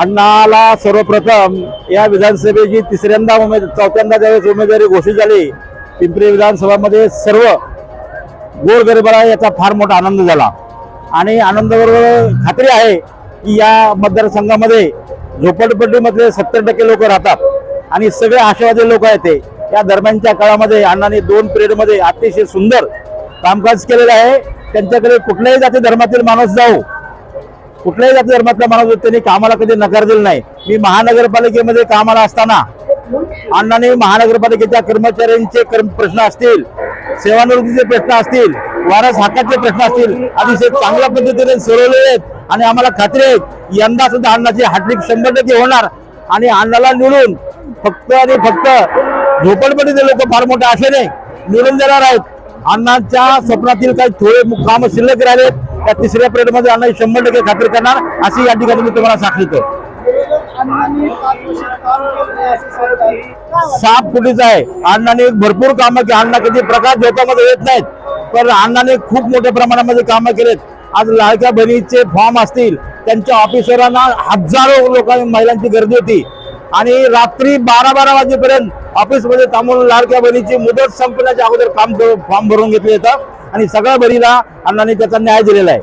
अण्णाला सर्वप्रथम या विधानसभेची तिसऱ्यांदा उमेद चौथ्यांदा ज्यावेळेस उमेदवारी घोषित झाली पिंपरी विधानसभामध्ये सर्व गोरगरिबाला याचा फार मोठा आनंद झाला. आणि आनंदाबरोबर खात्री आहे की या मतदारसंघामध्ये झोपडपट्टीमधले सत्तर टक्के लोक राहतात आणि सगळे आशावादी लोक आहेत ते. या दरम्यानच्या काळामध्ये अण्णांनी दोन पिरियडमध्ये अतिशय सुंदर कामकाज केलेलं आहे. त्यांच्याकडे कुठल्याही जाती धर्मातील माणूस जाऊ कुठल्याही जाती धर्मातला माणूस त्यांनी कामाला कधी नकार दिला नाही. मी महानगरपालिकेमध्ये कामाला असताना अण्णांनी महानगरपालिकेच्या कर्मचाऱ्यांचे कर्म प्रश्न असतील सेवानिवृत्तीचे प्रश्न असतील वारस हक्काचे प्रश्न असतील अतिशय चांगल्या पद्धतीने सोडवले आहेत आणि आम्हाला खात्री आहे यंदा सुद्धा अण्णाची हॅट्रिक शंभर टक्के होणार आणि अण्णाला निवडून फक्त आणि फक्त झोपडपट्टीचे लोक फार मोठ्या आशेने निवडून देणार आहेत. अण्णांच्या स्वप्नातील काही थोडे काम शिल्लक राहिलेत. त्या तिसऱ्या पिरियडमध्ये अण्णा शंभर टक्के खात्री करणार अशी या ठिकाणी मी तुम्हाला साक्षीतो साप कुठेच आहे. अण्णाने भरपूर कामं केली. अण्णा कधी प्रकाश झोतामध्ये येत नाहीत. पण अण्णाने खूप मोठ्या प्रमाणामध्ये कामं केलेत. आज लाडक्या बहिणीचे फॉर्म असतील. त्यांच्या ऑफिसरांना हजारो लोकांनी महिलांची गर्दी होती. आणि रात्री बारा बारा वाजेपर्यंत ऑफिसमध्ये थांबून लाडक्या बहिणीची मुदत संपण्याच्या अगोदर काम फॉर्म भरून घेतले जातात. आणि सगळ्या बहिणीला अण्णांनी त्याचा न्याय दिलेला आहे.